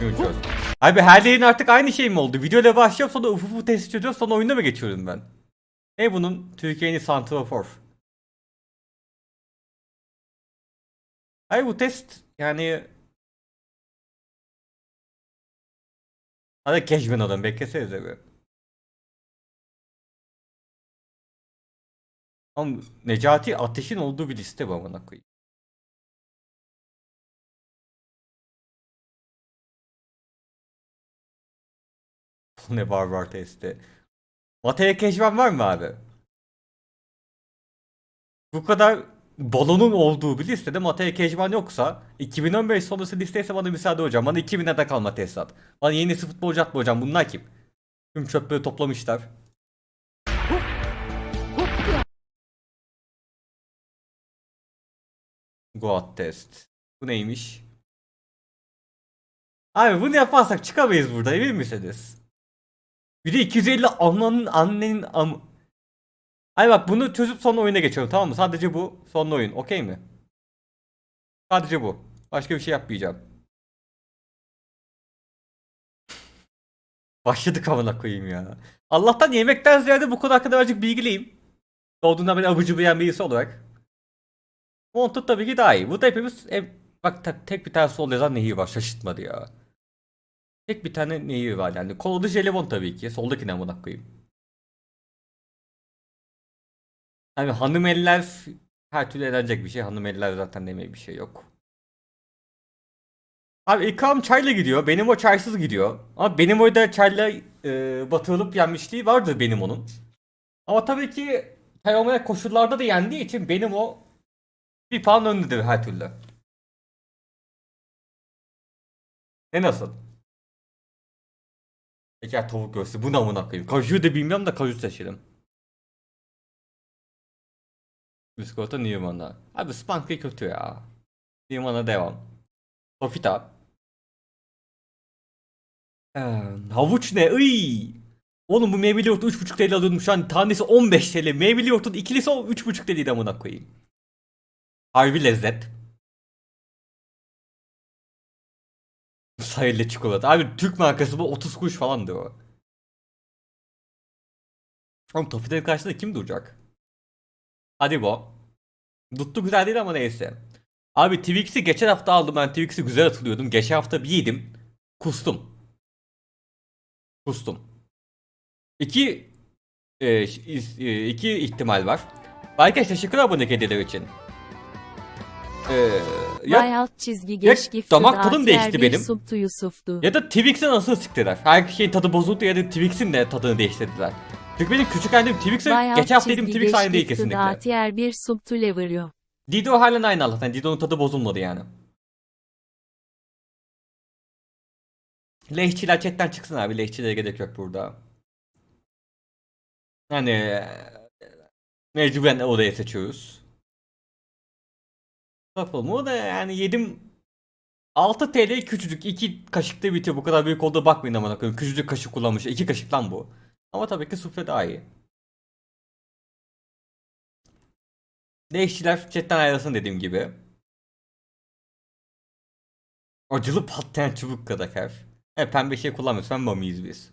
Göreceğiz. Abi her yayın artık aynı şey mi oldu? Videoyla başlıyorum sonra uf uf test çözüyorum sonra oyunda mı geçiyorum ben? Ne bunun Türkiye'nin Santrafor? Hayır bu test yani Hadi keşfen adam beklesenize bir. Ama Necati Ateş'in olduğu bir liste bu amına koyayım. Bu ne barbar testi. Mataya keşfen var mı abi? Bu kadar balonun olduğu bir listede Mataya Kejman yoksa 2015 sonrası listeyse bana müsaade hocam. Bana 2000'e de kalma tesisat. Bana yenisi futbolcu atma hocam. Bunlar kim? Tüm çöpleri toplamışlar. Goat test. Bu neymiş? Abi bunu yaparsak çıkamayız burada emin misiniz? Bir de 250 ananın annenin am... Ay bak bunu çözüp sonra oyuna geçiyorum tamam mı? Sadece bu son oyun okey mi? Sadece bu. Başka bir şey yapmayacağım. Başladık amına koyayım ya. Allah'tan yemekten ziyade bu konu hakkında birazcık bilgiliyim. Doğduğundan beri abıcı büyüyen birisi olarak. Montud tabii ki daha iyi. Bu da hepimiz ev... Bak tek bir tane sol yazan nehir var şaşırtmadı ya. Tek bir tane nehir var yani. Kolalı jelibon tabii ki. Soldakine amına koyayım. Abi hanım eller her türlü eğlenecek bir şey. Hanım eller zaten demeye bir şey yok. Abi İkram çayla gidiyor. Benim o çaysız gidiyor. Ama benim o da çayla e, batırılıp yenmişliği vardır benim onun. Ama tabii ki çay olmayan koşullarda da yendiği için benim o bir puan öndedir her türlü. Ne nasıl? Ya tavuk göğsü bu namına koyayım. Kaju'yu da bilmiyorum da kaju seçelim. Biskolata Newman'a. Abi Spankly kötü ya. Newman'a devam. Sofita. Ee, havuç ne? Iy. Oğlum bu meyveli yoğurtu 3.5 TL alıyordum şu an tanesi 15 TL. Meyveli yoğurtun ikilisi o 3.5 TL'ydi amına koyayım. Harbi lezzet. Sayılı çikolata. Abi Türk markası bu 30 kuruş falandı o. Oğlum Tofi'nin karşısında kim duracak? Hadi bu. Tuttu güzel değil ama neyse. Abi Twix'i geçen hafta aldım ben Twix'i güzel hatırlıyordum. Geçen hafta bir yedim. Kustum. Kustum. İki e, e, iki ihtimal var. Arkadaşlar teşekkürler abonelik hediyeler için. Ee, ya, alt çizgi geç gifted damak tadım değişti benim. Subtu Yusuf'tu. ya da Twix'e nasıl siktiler? Her şeyin tadı bozuldu ya da Twix'in de tadını değiştirdiler. Çünkü benim küçük annem Twix'e geçen hafta yediğim Twix aynı değil kesinlikle. ATR bir Subtu Leverio. Dido halen aynı Allah'tan. Dido'nun tadı bozulmadı yani. Lehçiler chatten çıksın abi. Lehçilere gerek yok burada. Hani mecburen odaya seçiyoruz. Waffle mu da yani yedim 6 TL küçücük 2 kaşıkta bitiyor. Bu kadar büyük olduğuna bakmayın amına koyayım. Küçücük kaşık kullanmış. 2 kaşık lan bu. Ama tabii ki sufle daha iyi. Lehçiler chatten ayrılsın dediğim gibi. Acılı patlayan çubuk kadar. Evet pembe şey kullanmıyoruz. Pembe miyiz biz?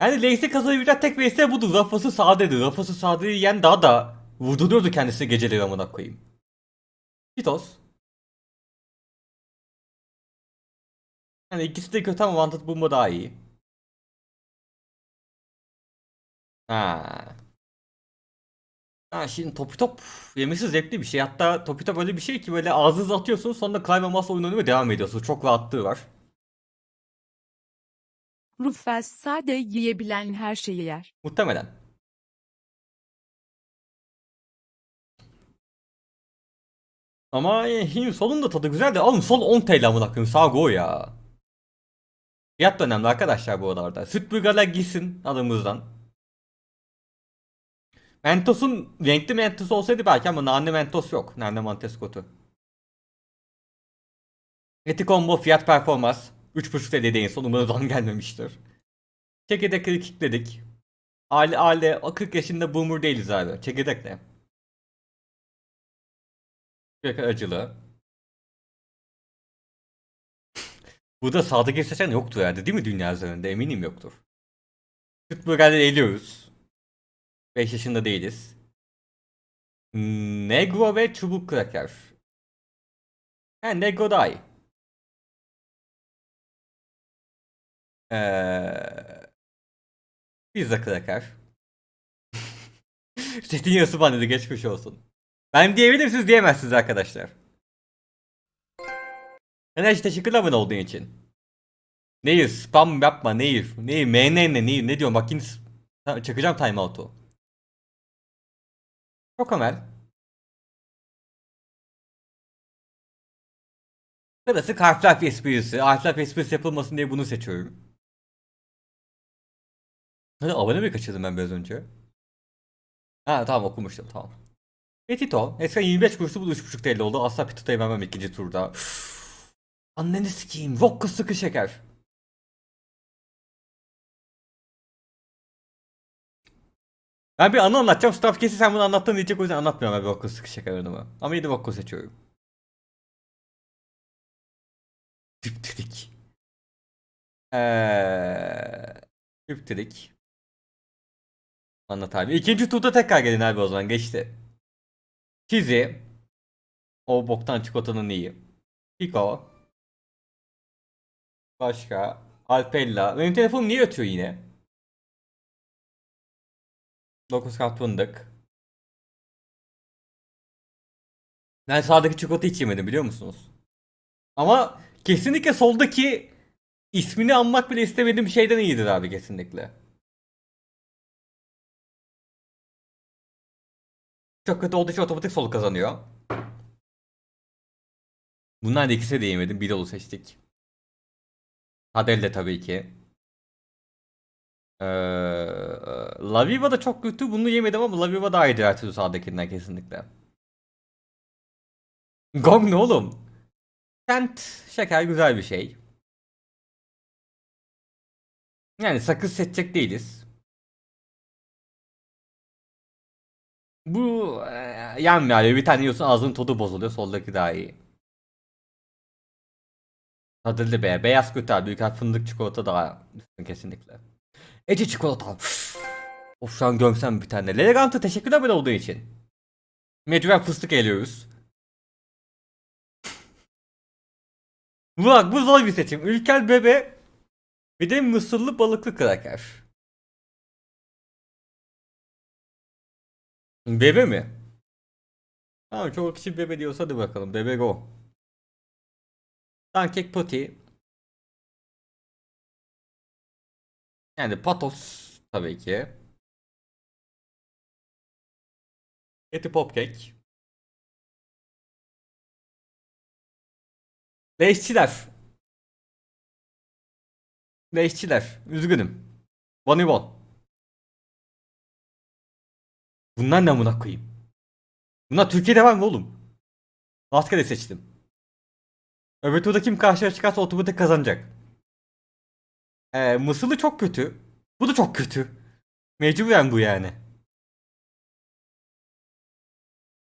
Yani Leyse kazanabilecek tek vesile budur. Rafası sadedir. Rafası sadeyi yiyen daha da vurduruyordu kendisini geceleri amına koyayım. Pitos. Yani ikisi de kötü ama Wanted Boom'u daha iyi. Ha. Ha şimdi topu top yemesi zevkli bir şey. Hatta topu top öyle bir şey ki böyle ağzınıza atıyorsunuz sonra masa oyunu oynamaya devam ediyorsunuz. Çok rahatlığı var. Rufus sade yiyebilen her şeyi yer. Muhtemelen. Ama e, solun da tadı güzel de oğlum sol 10 TL amına koyayım sağ go ya. Fiyat da önemli arkadaşlar bu aralarda. Süt burgerler gitsin adımızdan. Mentos'un renkli Mentos olsaydı belki ama nane Mentos yok. Nane Mantes kotu. Eti combo fiyat performans. 3.5 TL değil sonunda zam gelmemiştir. Çekirdekleri kilitledik. Aile aile 40 yaşında boomer değiliz abi. Çekirdek ne? Çekirdek acılı. Burada sağdaki seçen yoktur herhalde değil mi dünya üzerinde? Eminim yoktur. Süt burgerleri eliyoruz. 5 yaşında değiliz. Negro ve çubuk kraker. He Negro daha iyi. Ee, pizza kraker. Çetin yarısı bana dedi geçmiş olsun. Ben diyebilirim siz diyemezsiniz arkadaşlar. Enerji teşekkürler abone olduğun için. Nehir spam yapma Nehir. Nehir MN ne Nehir ne diyorum bak yine çakacağım timeout'u. Çok Ömer. Klasik Half-Life esprisi. Half-Life esprisi yapılmasın diye bunu seçiyorum. Hadi abone mi kaçırdım ben biraz önce? Ha tamam okumuştum tamam. Petito. Eskiden 25 kuruşu bu 3.5 TL oldu. Asla Petito'yu vermem ikinci turda. Üff. Anneni sikeyim. Vodka sıkı şeker. Ben bir anı anlatacağım. Staff kesi sen bunu anlattın diyecek o yüzden anlatmıyorum bir vodka sıkı şeker anımı. Ama yine vodka seçiyorum. Diptirik. Eee... Diptirik. Anlat abi. İkinci turda tekrar gelin abi o zaman geçti. Çizi. O boktan çikolatanın iyi. Pico. Başka. Alpella. Benim telefonum niye ötüyor yine? 9 kat fındık. Ben sağdaki çikolata hiç yemedim biliyor musunuz? Ama kesinlikle soldaki ismini anmak bile istemediğim şeyden iyidir abi kesinlikle. Çok kötü olduğu için otomatik sol kazanıyor. Bunlar da ikisi de yemedim. Bir dolu seçtik. Adel de tabii ki. Ee, La Viva da çok kötü. Bunu yemedim ama La Viva daha iyi her türlü sağdakinden kesinlikle. Gong ne oğlum? Kent şeker güzel bir şey. Yani sakız seçecek değiliz. Bu e, yenmiyor. Bir tane yiyorsun ağzının tadı bozuluyor. Soldaki daha iyi. Tadıldı be. Beyaz kötü abi. Büyük fındık çikolata daha üstün kesinlikle. Ece çikolata. of şu an gömsem bir tane. Elegant'a teşekkürler böyle olduğu için. Mecburen fıstık eliyoruz. Bak bu zor bir seçim. Ülker bebe bir de mısırlı balıklı kraker. Bebe mi? Tamam çok kişi bebe diyorsa hadi bakalım. Bebe go. Pankek poti. Yani patos tabii ki. Eti popkek. Leşçiler. Leşçiler. Üzgünüm. Bonibon. Bunlar ne amına koyayım? Bunlar Türkiye'de var mı oğlum? Rastgele seçtim. Öbür turda kim karşıya çıkarsa otomatik kazanacak. Ee, Mısırlı çok kötü. Bu da çok kötü. Mecburen bu yani.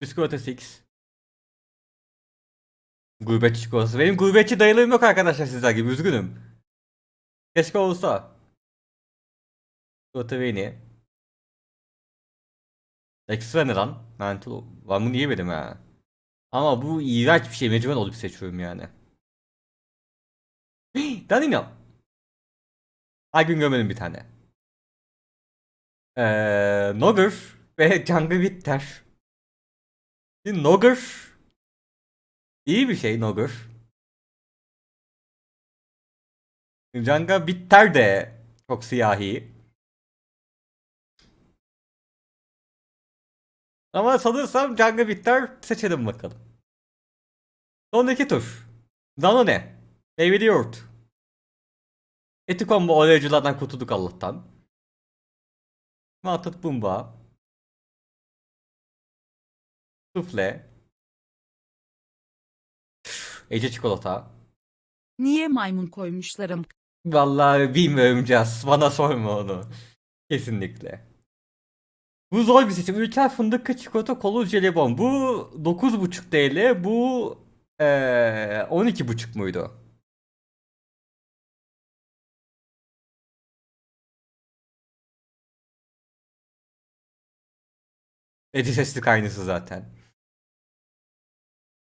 Biskolata 6. Gurbetçi çikolatası. Benim gurbetçi dayılığım yok arkadaşlar sizler gibi üzgünüm. Keşke olsa. Çikolata. Ekstra ne lan? Mental. Ben bunu yemedim ha. Ama bu iğrenç bir şey. Mecburen olup seçiyorum yani. Danilo. Her gün görmedim bir tane. Ee, Nogger ve Jungle Bitter. Nogger iyi bir şey Nogger. Jungle Bitter de çok siyahi. Ama sanırsam Jungle Bitter seçelim bakalım. Son iki tur. Danone. Baby Yoğurt. Eti combo olayıcılardan kurtulduk Allah'tan. Maltat Bumba. Sufle. Ece çikolata. Niye maymun koymuşlarım? Vallahi bilmiyorum Cas. Bana sorma onu. Kesinlikle. Bu zor bir seçim. Ülker fındıklı çikolata kolu jelibon. Bu 9.5 TL. Bu ee, 12.5 muydu? Edi seçtik aynısı zaten.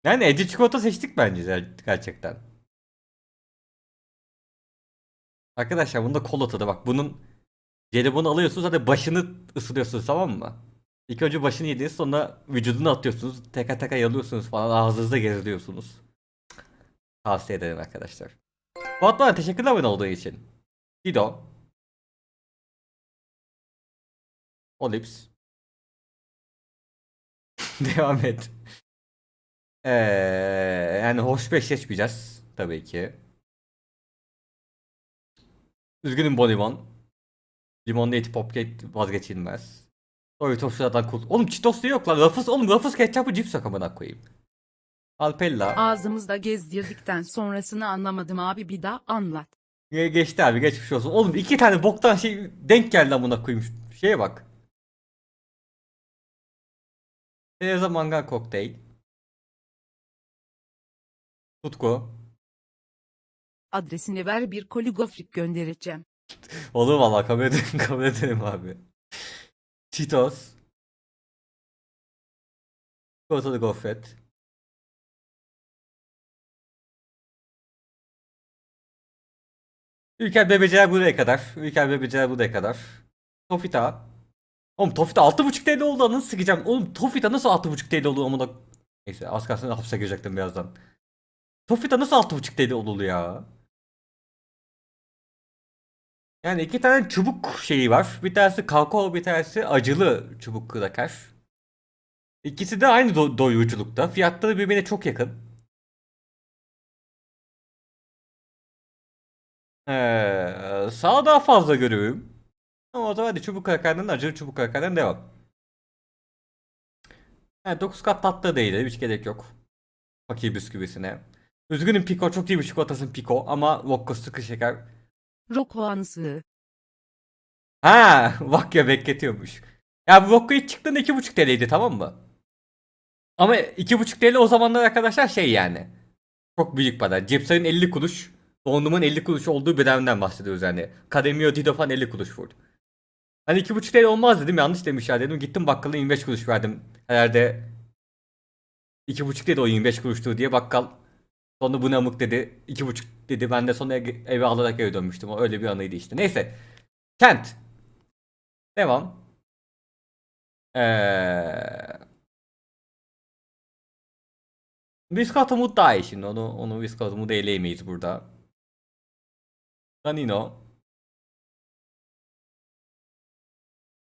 Yani Edi çikolata seçtik bence gerçekten. Arkadaşlar bunda kol atadı bak bunun jelibonu alıyorsunuz zaten başını ısırıyorsunuz tamam mı? İlk önce başını yediniz sonra vücudunu atıyorsunuz teka teka yalıyorsunuz falan ağzınızda gezdiriyorsunuz. Tavsiye ederim arkadaşlar. Fuat bana teşekkürler abone olduğu için. Dido. Olips. Devam et. Ee, yani hoş beş seçmeyeceğiz tabii ki. Üzgünüm Bonibon. Limonlu eti popkek vazgeçilmez. Doritos zaten kul. Oğlum Cheetos diyor yok lan. Ruffles oğlum Ruffles ketçapı cips yok amına koyayım. Alpella. Ağzımızda gezdirdikten sonrasını anlamadım abi bir daha anlat. Ge- geçti abi geçmiş olsun. Oğlum iki tane boktan şey denk geldi amına koyayım. Şeye bak. Tereza mangal kokteyl. Tutku. Adresini ver bir koli gofrik göndereceğim. Olur valla kabul ederim, kabul ederim abi. Cheetos. Çikolatalı gofret. Ülker bebeceler buraya kadar. Ülker bebeceler buraya kadar. Tofita. Oğlum Tofita 6.5 TL oldu anasını sikeceğim. Oğlum Tofita nasıl 6.5 TL oldu amına. Neyse az kalsın hapse girecektim birazdan. Tofita nasıl 6.5 TL oldu ya? Yani iki tane çubuk şeyi var. Bir tanesi kakao, bir tanesi acılı çubuk kraker. İkisi de aynı do- doyuruculukta. Fiyatları birbirine çok yakın. Ee, sağa daha fazla görüyorum. Ama o zaman hadi çubuk krakerden acılı çubuk krakerden devam. Yani 9 kat tatlı değil. Hiç gerek yok. Fakir bisküvisine. Üzgünüm Pico çok iyi bir çikolatasın Pico ama Wokka sıkı şeker Roko anısı. Ha, bak ya bekletiyormuş. Ya bu Rocco ilk çıktığında 2.5 TL'ydi tamam mı? Ama 2.5 TL o zamanlar arkadaşlar şey yani. Çok büyük para. Cepsay'ın 50 kuruş, dondurmanın 50 kuruş olduğu dönemden bahsediyoruz yani. Kademio Dido falan 50 kuruş vurdu. Hani 2.5 TL olmaz dedim yanlış demişler dedim. Gittim bakkala 25 kuruş verdim. Herhalde 2.5 dedi o 25 kuruştu diye bakkal sonra bu ne amık dedi. 2.5 dedi ben de sonra eve alarak eve dönmüştüm. O öyle bir anıydı işte. Neyse. Kent. Devam. Ee... Viscount Umut daha iyi şimdi. Onu, onu Viscount Umut'u eleyemeyiz burada. Danino.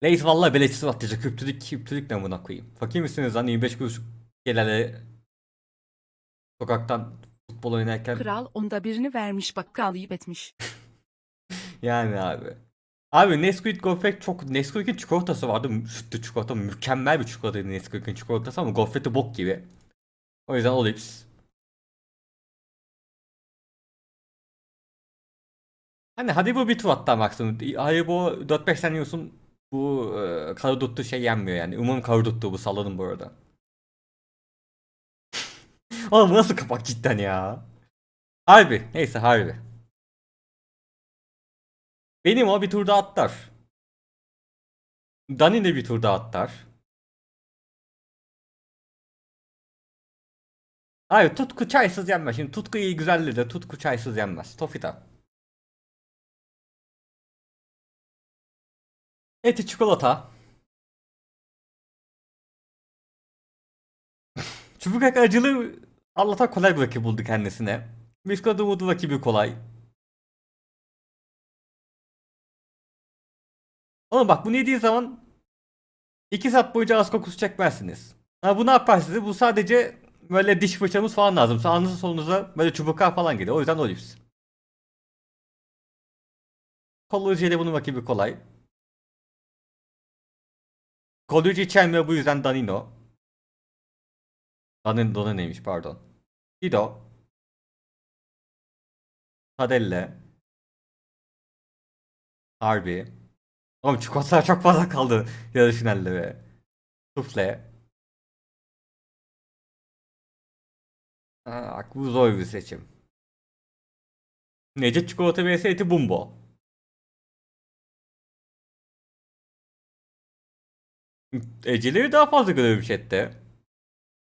Reis vallahi beleşsiz atlayacak. Küptürük küptürük ne buna koyayım. Fakir misiniz lan 25 kuruş gelene sokaktan futbol oynarken Kral onda birini vermiş bakkal yiyip etmiş. Yani abi. Abi Nesquik gofret çok Nesquik'in çikolatası vardı. Sütlü çikolata mükemmel bir çikolataydı Nesquik'in çikolatası ama gofreti bok gibi. O yüzden Olips. Hani Haribo bir tur hatta maksimum. Haribo 4-5 tane yiyorsun. Bu e, karadutlu şey yenmiyor yani. Umarım karadutlu bu salladım bu arada. Oğlum bu nasıl kapak cidden ya. Harbi. Neyse harbi. Benim o bir tur daha atlar. Dani de bir tur daha atlar. Hayır tutku çaysız yenmez. Şimdi tutku iyi güzeldir de tutku çaysız yenmez. Tofita. Eti çikolata. Çubuk acılı Allah'tan kolay bir rakip buldu kendisine. Biskot umudu rakibi kolay. Oğlum bak bunu yediğin zaman 2 saat boyunca ağız kokusu çekmezsiniz. Ha bu ne yapar size? Bu sadece böyle diş fırçamız falan lazım. Sağınıza solunuza böyle çubuklar falan geliyor. O yüzden Olives. Kollu jeli bunun rakibi kolay. Kollucu içermiyor bu yüzden Danino. Danino neymiş pardon. Dido. Tadelle. Harbi. Oğlum çikolatalar çok fazla kaldı yarı finalde. Sufle. Aa, bu zor bir seçim. Necdet çikolata vs eti bumbo. Eceleri daha fazla görüyorum chatte.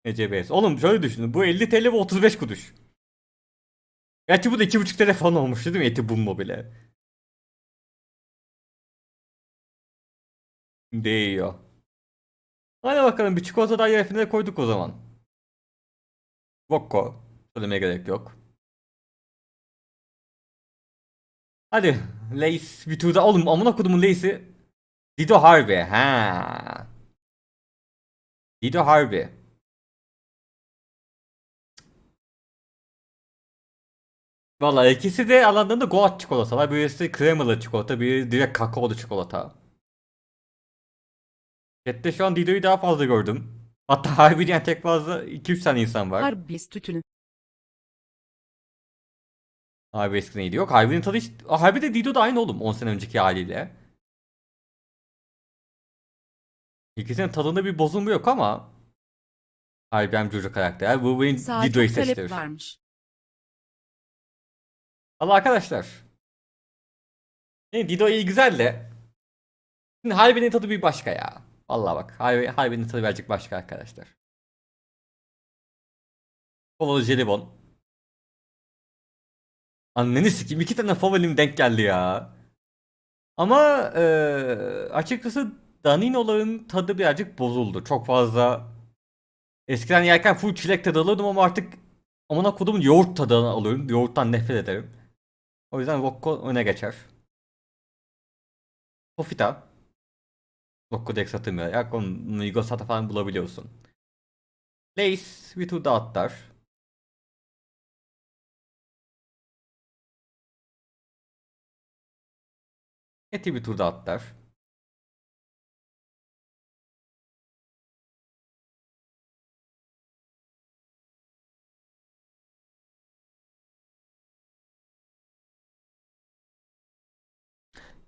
Beyaz. Oğlum şöyle düşünün. Bu 50 TL ve 35 kuruş. Gerçi bu da 2,5 TL falan olmuştu değil mi? Eti bulma bile. Değiyor. Hadi bakalım bir çikolata daha yer finale koyduk o zaman. Bokko. Söylemeye gerek yok. Hadi. Lace bir tur daha. Oğlum amına kodumun Lace'i. Dido Harbi. Ha. Dido Harbi. Vallahi ikisi de alanlarında goat çikolatalar. Birisi kremalı çikolata, biri direkt kakaolu çikolata. Chat'te şu an Dido'yu daha fazla gördüm. Hatta harbi diyen tek fazla 2-3 tane insan var. Harbis tütünü. Harbi eski neydi? Yok Harbi'nin tadı hiç... Harbi de Dido da aynı oğlum 10 sene önceki haliyle. İkisinin tadında bir bozulma yok ama Harbi hem çocuk karakter. Bu benim Dido'yu seçtirir. varmış. Allah arkadaşlar. Dido iyi güzel de. Şimdi Harbi'nin tadı bir başka ya. Vallahi bak. Harbi, Harbi'nin tadı birazcık başka arkadaşlar. Kolalı jelibon. Anneni sikeyim. iki tane favorim denk geldi ya. Ama eee, açıkçası Danino'ların tadı birazcık bozuldu. Çok fazla eskiden yerken full çilek tadı alıyordum ama artık amına kodumun yoğurt tadını alıyorum. Yoğurttan nefret ederim. O yüzden Rocco öne geçer. Sofita. Rocco direkt satılmıyor. Ya onu Migros'ta falan bulabiliyorsun. Lace bir tur daha. Eti bir tur atlar.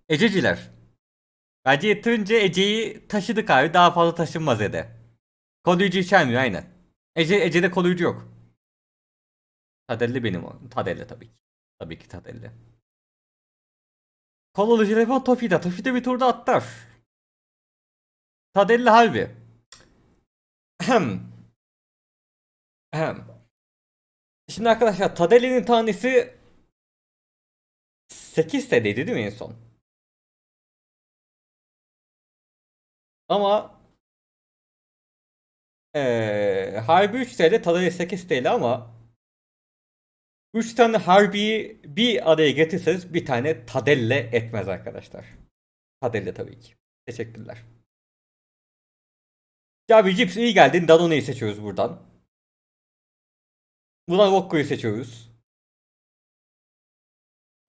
Ececiler. Bence yeterince Ece'yi taşıdık abi. Daha fazla taşınmaz Ede. Koruyucu içermiyor aynen. Ece, Ece'de koruyucu yok. Tadelli benim o. Tadelli tabii ki. Tabii ki Tadelli. Kolalı jelibon Tofida. Tofida bir turda atlar. Tadelli. Ahem. Şimdi arkadaşlar Tadelli'nin tanesi 8 TL'ydi değil mi en son? Ama eee Harbi 3 TL, Tadalli 8 TL ama 3 tane Harbi'yi bir araya getirseniz bir tane Tadelle etmez arkadaşlar. Tadelle tabii ki. Teşekkürler. Ya bir cips iyi geldin. Danone'yi seçiyoruz buradan. Buradan Rocco'yu seçiyoruz.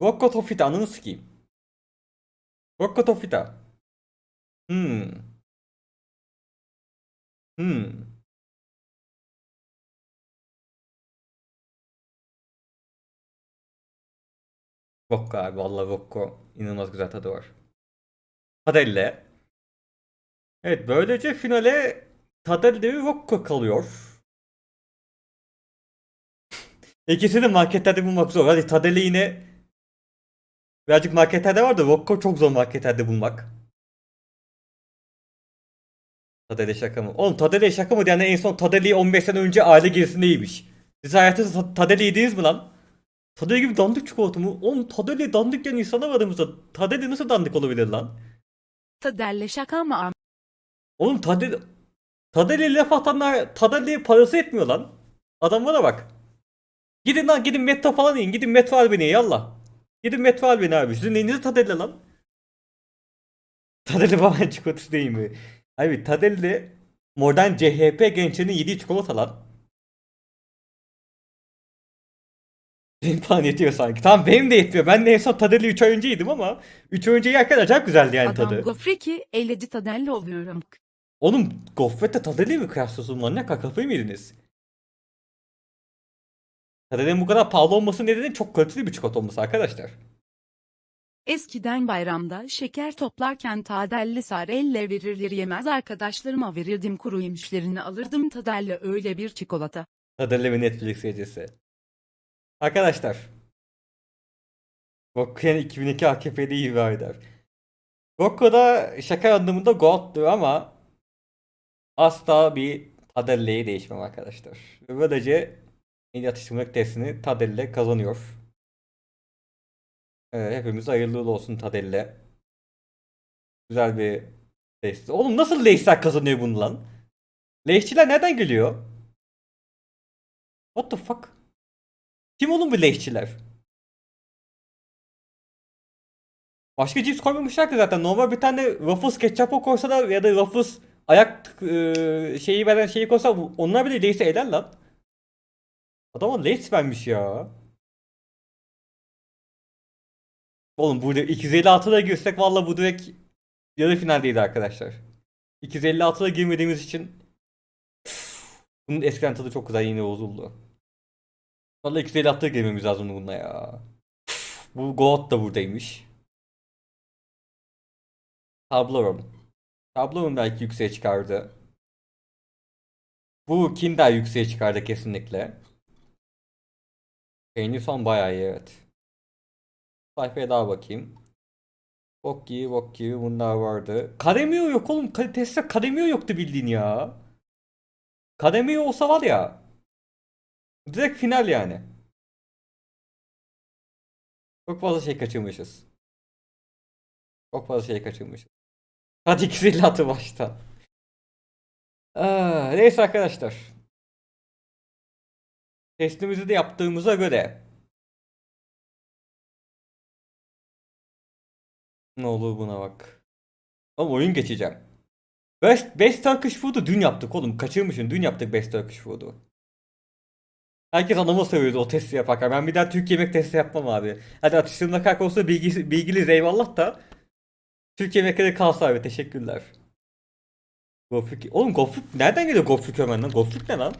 Rocco Tofita ananı sikeyim. Rocco Tofita. Hmm. Hmm. Rocco abi vallahi Rocco inanılmaz güzel tadı var. Tadelle. Evet böylece finale Tadelle ve Rocco kalıyor. İkisini de marketlerde bulmak zor. Hadi Tadelle yine birazcık marketlerde var da Rocco çok zor marketlerde bulmak. Tadele şaka mı? Oğlum Tadele şaka mı? Yani en son Tadele'yi 15 sene önce aile gezisindeymiş. Siz hayatınızda Ta- Tadele yediniz mi lan? Tadele gibi dandik çikolata mı? Oğlum Tadele dandik diyen insana var aramızda. Tadele nasıl dandik olabilir lan? Tadelle şaka mı am? Oğlum Tadele... Tadele laf atanlar Tadele'ye parası etmiyor lan. Adamlara bak. Gidin lan gidin metro falan yiyin. Gidin metro albeni yallah. Gidin metro albeni abi. Sizin neyinize Tadele lan? Tadele baban çikolatası değil mi? Abi Tadelle modern CHP gençlerinin yediği çikolata lan. Benim puan yetiyor sanki. Tamam benim de yetmiyor. Ben de en son Tadelle 3 ay önce yedim ama 3 ay önce yerken acayip güzeldi yani Adam tadı. gofreki elledi Tadelle oluyorum. Oğlum gofrette Tadelle'yi mi kıyaslıyorsun lan? Ne kafayı mı yediniz? Tadelle'nin bu kadar pahalı olması nedeni çok kaliteli bir çikolata olması arkadaşlar. Eskiden bayramda şeker toplarken Tadelle sarelle verirler yemez arkadaşlarıma verirdim kuru yemişlerini alırdım Tadelle öyle bir çikolata. Tadelle ve Netflix gecesi. Arkadaşlar. Rocco'ya 2002 AKP'de iyi bir aydır. Rocco'da şaka anlamında Goat'tu ama asla bir Tadelle'ye değişmem arkadaşlar. Böylece iyi atıştırmalık testini Tadelle kazanıyor. Evet, hepimiz hayırlı olsun Tadelle. Güzel bir test. Oğlum nasıl Leysler kazanıyor bunu lan? Leşçiler nereden geliyor? What the fuck? Kim oğlum bu leşçiler? Başka cips koymamışlar ki zaten. Normal bir tane Ruffles ketçapı koysalar ya da Ruffles ayak e, şeyi veren şeyi koysa onlar bile Lay'si eder lan. Adama Lays vermiş ya. Oğlum burada 256'da girsek valla bu direkt yarı finaldeydi arkadaşlar. 256'da girmediğimiz için bunun eskiden tadı çok güzel yine bozuldu. Valla 256'da girmemiz lazım bununla ya. Bu Goat da buradaymış. Tablorum. Tablorum belki yükseğe çıkardı. Bu Kinder yükseğe çıkardı kesinlikle. Peynir son bayağı iyi evet. Sayfaya daha bakayım. Bok gibi bok gibi bunlar vardı. Kademiyo yok oğlum. Tesla Kademiyo yoktu bildiğin ya. Kademiyo olsa var ya. Direkt final yani. Çok fazla şey kaçırmışız. Çok fazla şey kaçırmışız. Hadi 256 baştan. Aa, neyse arkadaşlar. Testimizi de yaptığımıza göre ne olur buna bak. Ama oyun geçeceğim. Best, Best Turkish Food'u dün yaptık oğlum. Kaçırmışım. Dün yaptık Best Turkish Food'u. Herkes anama söylüyordu o testi yaparken. Ben bir daha Türk yemek testi yapmam abi. Hadi atıştırma kalk olsa bilgi, bilgiliyiz eyvallah da. Türk yemekleri kalsa abi teşekkürler. Gofrik. Oğlum Gofrik nereden geliyor Gofrik hemen lan? Gofrik ne lan?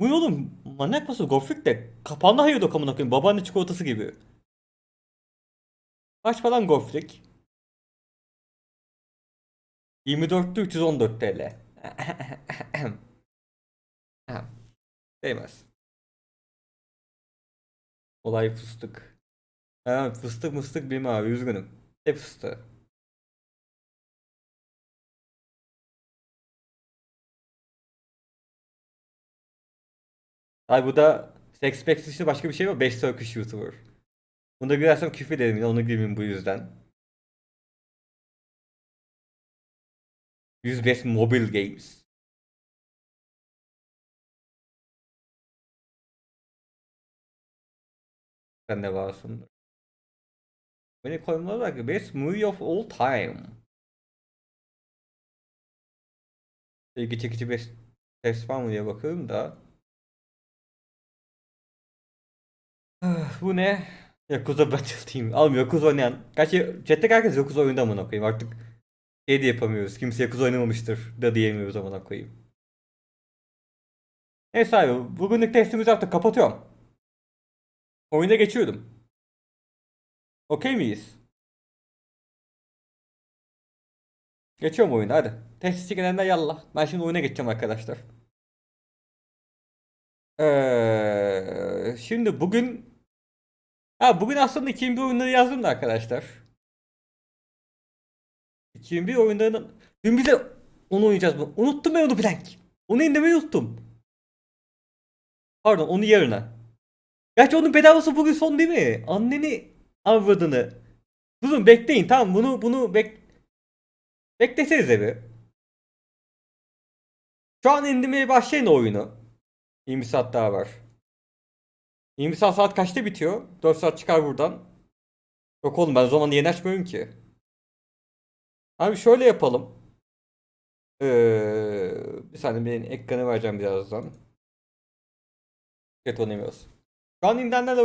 Bu ne oğlum? Manyak mısın? Gofrik de kapağında hayır yok amına koyayım. Babaanne çikolatası gibi. Kaç falan Gofrik? 24'te 314 TL. Değmez. Olay fıstık. Ha, fıstık mıstık bilmem abi üzgünüm. Hep fıstığı. Ay bu da Sex Packs dışında başka bir şey var. 5 Turkish YouTuber. Bunda girersem küfür ederim yine onu girmeyeyim bu yüzden. 105 Mobile Games. Sen de varsın. Beni koymalılar ki best movie of all time. İlgi çekici best test var mı diye bakıyorum da. Bu ne? Yakuza Battle Team. Oğlum Yakuza oynayan. Gerçi chatte herkes Yakuza oyunda amına koyayım artık. Şey de yapamıyoruz. Kimse Yakuza oynamamıştır da diyemiyoruz amına koyayım. Neyse abi bugünlük testimizi yaptık. Kapatıyorum. Oyuna geçiyordum. Okey miyiz? Geçiyorum oyuna hadi. Test çekilenler yallah. Ben şimdi oyuna geçeceğim arkadaşlar. Ee, şimdi bugün Ha bugün aslında 2001 oyunları yazdım da arkadaşlar. 2001 oyunlarının dün bize onu oynayacağız mı? Unuttum ben onu blank. Onu indirmeyi unuttum. Pardon onu yarına. Gerçi onun bedavası bugün son değil mi? Anneni avradını. Durun bekleyin tamam bunu bunu bek beklesenize bir. Şu an indirmeye başlayın oyunu. 20 saat daha var. 20 saat kaçta bitiyor? 4 saat çıkar buradan. Yok oğlum ben o zaman yeni açmıyorum ki. Abi şöyle yapalım. Ee, bir saniye benim ekranı vereceğim birazdan. Evet oynamıyoruz. Şu an indirenlerle